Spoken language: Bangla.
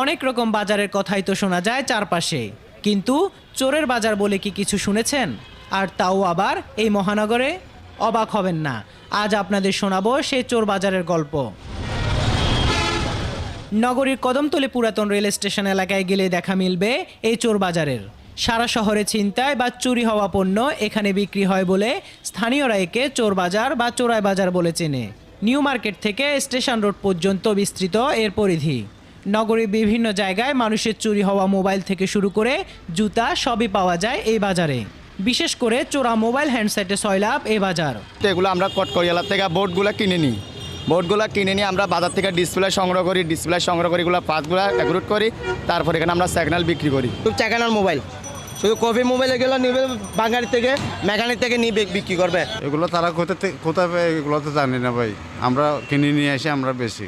অনেক রকম বাজারের কথাই তো শোনা যায় চারপাশে। কিন্তু চোরের বাজার বলে কি কিছু শুনেছেন? আর তাও আবার এই মহানগরে? অবাক হবেন না। আজ আপনাদের শোনাবো সেই চোর বাজারের গল্প। নগরীর কদমতলী পুরাতন রেল স্টেশন এলাকায় গেলে দেখা মিলবে এই চোর বাজারের। সারা শহরে ছিনতাই বা চুরি হওয়া পণ্য এখানে বিক্রি হয় বলে স্থানীয়রা একে চোর বাজার বা চোরাই বাজার বলে চেনে। নিউ মার্কেট থেকে স্টেশন রোড পর্যন্ত বিস্তৃত এর পরিধি। নগরীর বিভিন্ন জায়গায় মানুষের চুরি হওয়া মোবাইল থেকে শুরু করে জুতা সবই পাওয়া যায় এই বাজারে। বিশেষ করে চোরা মোবাইল হ্যান্ডসেটে সয়লাভ এই বাজার। তো এগুলো আমরা কটকরিয়ালা থেকে বোর্ডগুলো কিনে নিই। বোর্ডগুলো কিনে নিয়ে আমরা বাজার থেকে ডিসপ্লে সংগ্রহ করি ডিসপ্লে সংগ্রহ করি এগুলো পাঁচগুলো একরুট করি তারপর এখানে আমরা সিগন্যাল বিক্রি করি। চাকানোর মোবাইল শুধু কপি মোবাইল এগুলো নিবে বাঙালি থেকে মেকানিক থেকে নিয়ে বিক- বিক্রি করবে। এগুলো তারা কোথা থেকে কোথায় এগুলো তো জানি না ভাই। আমরা কিনে নিয়ে এসে আমরা বেশি।